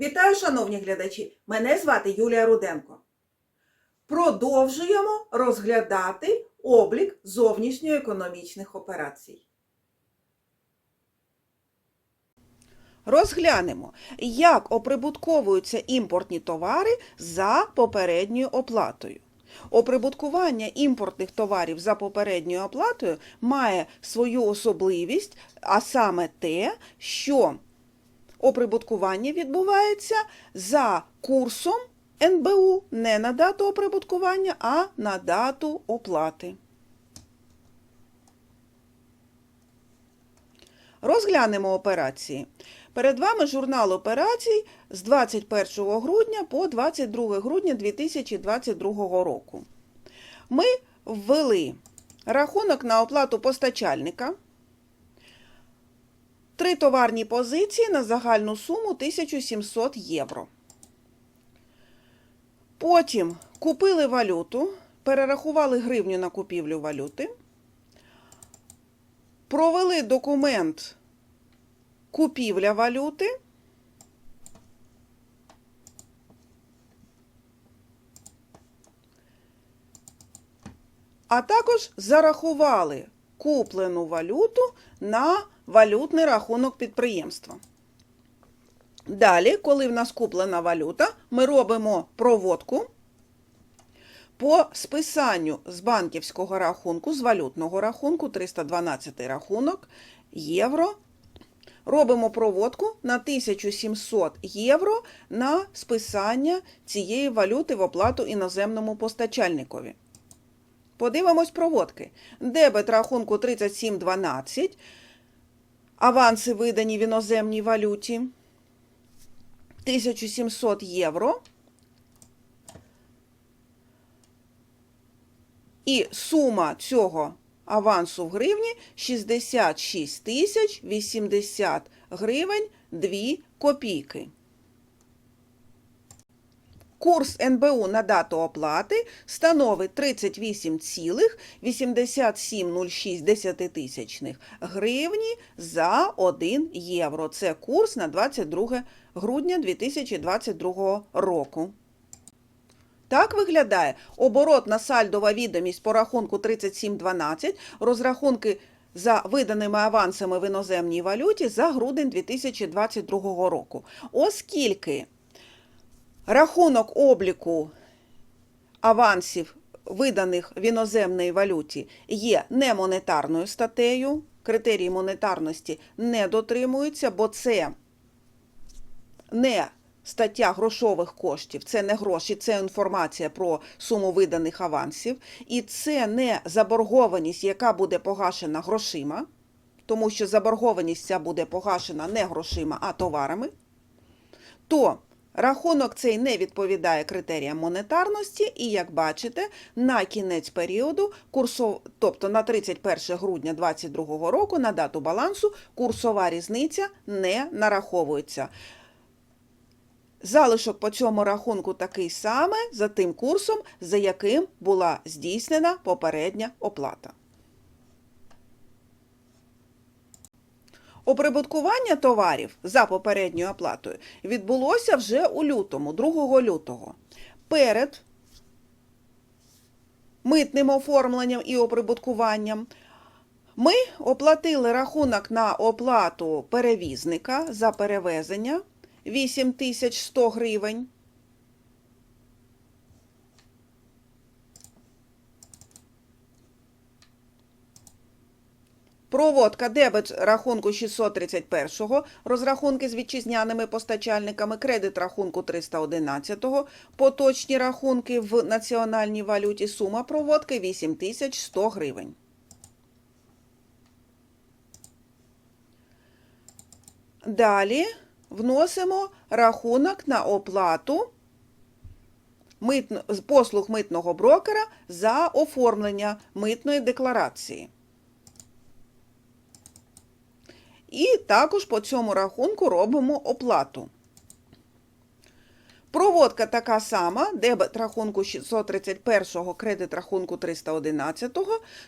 Вітаю, шановні глядачі! Мене звати Юлія Руденко. Продовжуємо розглядати облік зовнішньоекономічних операцій. Розглянемо, як оприбутковуються імпортні товари за попередньою оплатою. Оприбуткування імпортних товарів за попередньою оплатою має свою особливість, а саме те, що оприбуткування відбувається за курсом НБУ не на дату оприбуткування, а на дату оплати. Розглянемо операції. Перед вами журнал операцій з 21 грудня по 22 грудня 2022 року. Ми ввели рахунок на оплату постачальника, три товарні позиції на загальну суму 1700 євро. Потім купили валюту, перерахували гривню на купівлю валюти, провели документ купівля валюти. А також зарахували куплену валюту на валютний рахунок підприємства. Далі, коли в нас куплена валюта, ми робимо проводку по списанню з банківського рахунку, з валютного рахунку, 312 рахунок, євро. Робимо проводку на 1700 євро на списання цієї валюти в оплату іноземному постачальникові. Подивимось проводки. Дебет рахунку 3712. Аванси видані в іноземній валюті. 1700 євро. І сума цього авансу в гривні 66 тисяч 80 гривень 2 копійки. Курс НБУ на дату оплати становить 38,8706 десятитисячних гривні за 1 євро. Це курс на 22 грудня 2022 року. Так виглядає оборотна сальдова відомість по рахунку 3712, розрахунки за виданими авансами в іноземній валюті за грудень 2022 року. Оскільки рахунок обліку авансів, виданих в іноземній валюті, є немонетарною статтею, критерії монетарності не дотримуються, бо це не стаття грошових коштів, це не гроші, це інформація про суму виданих авансів, і це не заборгованість, яка буде погашена грошима, тому що заборгованість ця буде погашена не грошима, а товарами, то рахунок цей не відповідає критеріям монетарності, і, як бачите, на кінець періоду, курсов, тобто на 31 грудня 2022 року, на дату балансу, курсова різниця не нараховується. Залишок по цьому рахунку такий саме за тим курсом, за яким була здійснена попередня оплата. Оприбуткування товарів за попередньою оплатою відбулося вже у лютому, 2 лютого. Перед митним оформленням і оприбуткуванням ми оплатили рахунок на оплату перевізника за перевезення 8100 гривень. Проводка дебет рахунку 631, розрахунки з вітчизняними постачальниками, кредит рахунку 311, поточні рахунки в національній валюті, сума проводки 8100 гривень. Далі вносимо рахунок на оплату послуг митного брокера за оформлення митної декларації. І також по цьому рахунку робимо оплату. Проводка така сама, дебет рахунку 631, кредит рахунку 311,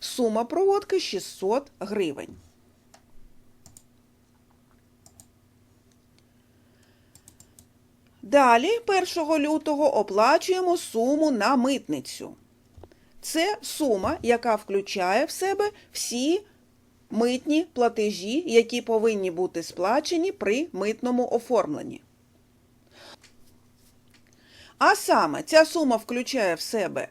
сума проводки 600 гривень. Далі 1 лютого оплачуємо суму на митницю. Це сума, яка включає в себе всі митні платежі, які повинні бути сплачені при митному оформленні. А саме ця сума включає в себе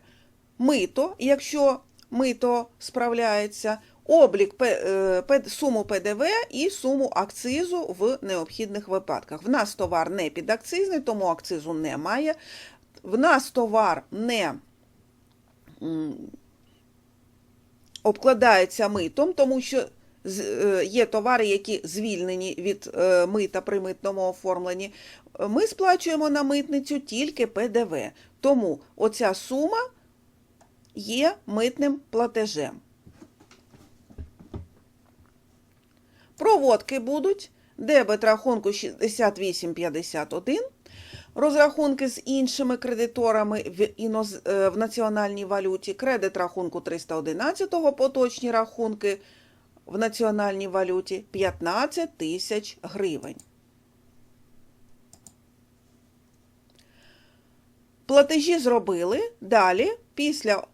мито, якщо мито справляється, облік е, суму ПДВ і суму акцизу в необхідних випадках. В нас товар не підакцизний, тому акцизу немає. В нас товар не м, обкладається митом, тому що е, є товари, які звільнені від е, мита при митному оформленні. Ми сплачуємо на митницю тільки ПДВ. Тому оця сума є митним платежем. Проводки будуть дебет рахунку 6851, розрахунки з іншими кредиторами в, іноз... е, в національній валюті, кредит рахунку 311, поточні рахунки в національній валюті 15 тисяч гривень. Платежі зробили. Далі, після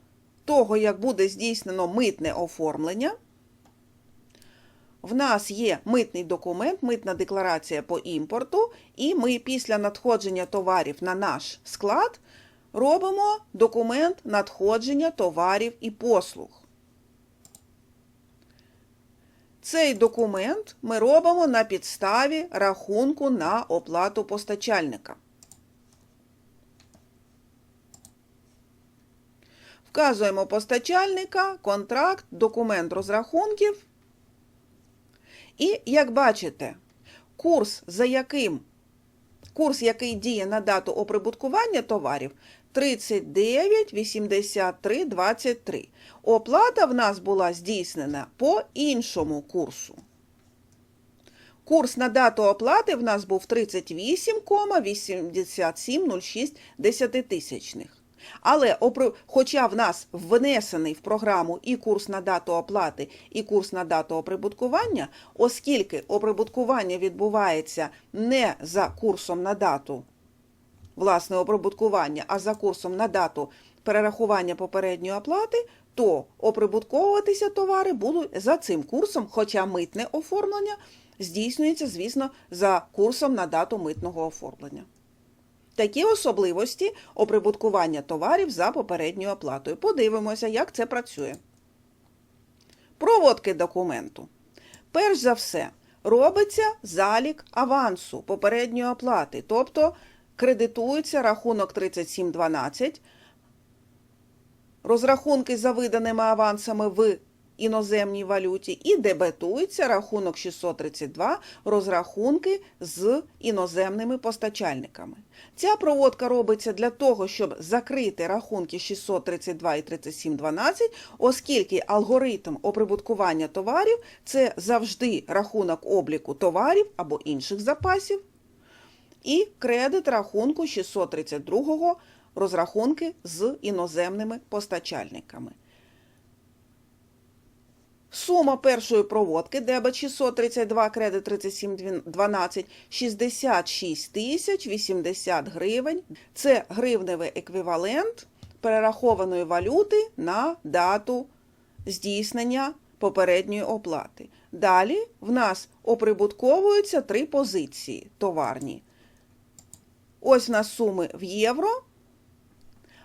того, як буде здійснено митне оформлення, в нас є митний документ, митна декларація по імпорту, і ми після надходження товарів на наш склад робимо документ надходження товарів і послуг. Цей документ ми робимо на підставі рахунку на оплату постачальника. Вказуємо постачальника, контракт, документ розрахунків. І, як бачите, курс, за яким, курс, який діє на дату оприбуткування товарів, 39,83,23. Оплата в нас була здійснена по іншому курсу. Курс на дату оплати в нас був 38,8706 десятитисячних. Але хоча в нас внесений в програму і курс на дату оплати, і курс на дату оприбуткування, оскільки оприбуткування відбувається не за курсом на дату власне оприбуткування, а за курсом на дату перерахування попередньої оплати, то оприбутковуватися товари будуть за цим курсом, хоча митне оформлення здійснюється, звісно, за курсом на дату митного оформлення. Такі особливості оприбуткування товарів за попередньою оплатою. Подивимося, як це працює. Проводки документу. Перш за все, робиться залік авансу попередньої оплати, тобто кредитується рахунок 3712, розрахунки за виданими авансами в іноземній валюті і дебетується рахунок 632 розрахунки з іноземними постачальниками. Ця проводка робиться для того, щоб закрити рахунки 632 і 3712, оскільки алгоритм оприбуткування товарів це завжди рахунок обліку товарів або інших запасів, і кредит рахунку 632 розрахунки з іноземними постачальниками. Сума першої проводки дебет 632, кредит 3712 66 тисяч 80 гривень. Це гривневий еквівалент перерахованої валюти на дату здійснення попередньої оплати. Далі в нас оприбутковуються три позиції товарні. Ось в нас суми в євро,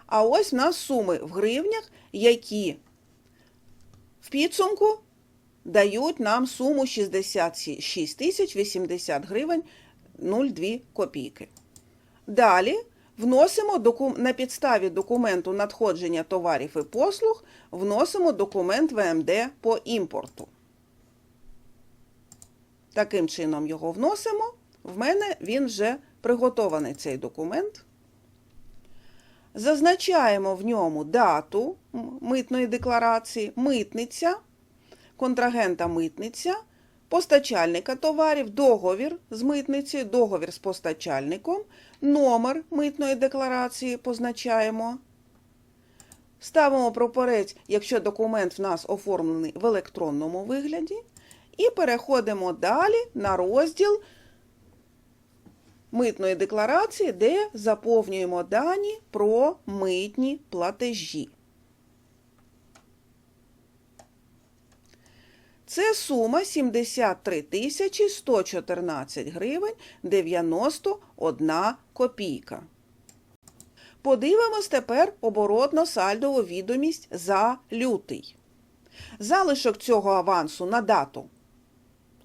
а ось в нас суми в гривнях, які в підсумку дають нам суму 66 тисяч 80 гривень 0,2 копійки. Далі вносимо на підставі документу надходження товарів і послуг, вносимо документ ВМД по імпорту. Таким чином його вносимо. В мене він вже приготований цей документ. Зазначаємо в ньому дату митної декларації, митниця, контрагента митниця, постачальника товарів, договір з митницею, договір з постачальником, номер митної декларації позначаємо. Ставимо прапорець, якщо документ в нас оформлений в електронному вигляді. І переходимо далі на розділ митної декларації, де заповнюємо дані про митні платежі. Це сума 73 тисячі 114 гривень 91 копійка. Подивимось тепер оборотно-сальдову відомість за лютий. Залишок цього авансу на дату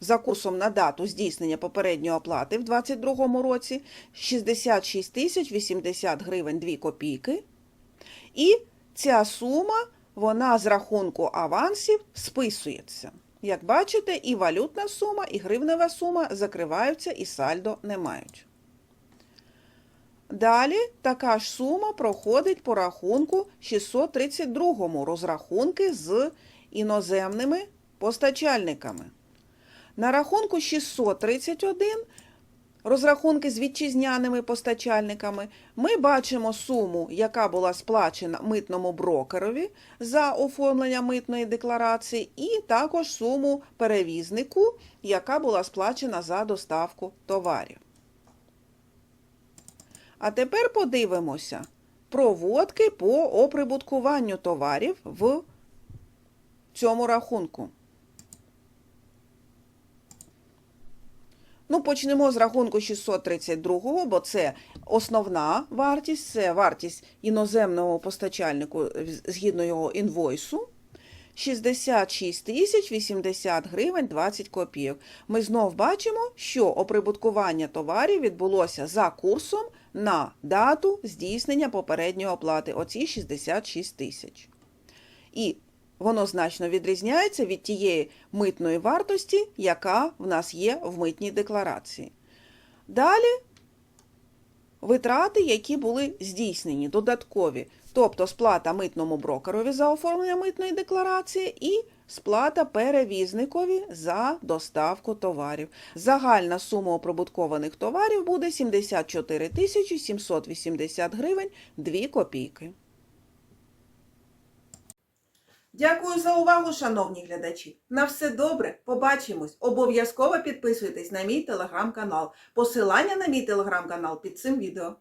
за курсом на дату здійснення попередньої оплати в 2022 році 66 тисяч 80 гривень 2 копійки. І ця сума, вона з рахунку авансів списується. Як бачите, і валютна сума, і гривнева сума закриваються і сальдо не мають. Далі така ж сума проходить по рахунку 632 розрахунки з іноземними постачальниками. На рахунку 631 розрахунки з вітчизняними постачальниками ми бачимо суму, яка була сплачена митному брокерові за оформлення митної декларації, і також суму перевізнику, яка була сплачена за доставку товарів. А тепер подивимося проводки по оприбуткуванню товарів в цьому рахунку. Ну, почнемо з рахунку 632, бо це основна вартість, це вартість іноземного постачальнику згідно його інвойсу. 66 тисяч 80 гривень 20 копійок. Ми знов бачимо, що оприбуткування товарів відбулося за курсом на дату здійснення попередньої оплати. Оці 66 тисяч. І воно значно відрізняється від тієї митної вартості, яка в нас є в митній декларації. Далі витрати, які були здійснені, додаткові, тобто сплата митному брокерові за оформлення митної декларації і сплата перевізникові за доставку товарів. Загальна сума оприбуткованих товарів буде 74 780 гривень 2 копійки. Дякую за увагу, шановні глядачі. На все добре, побачимось. Обов'язково підписуйтесь на мій телеграм-канал. Посилання на мій телеграм-канал під цим відео.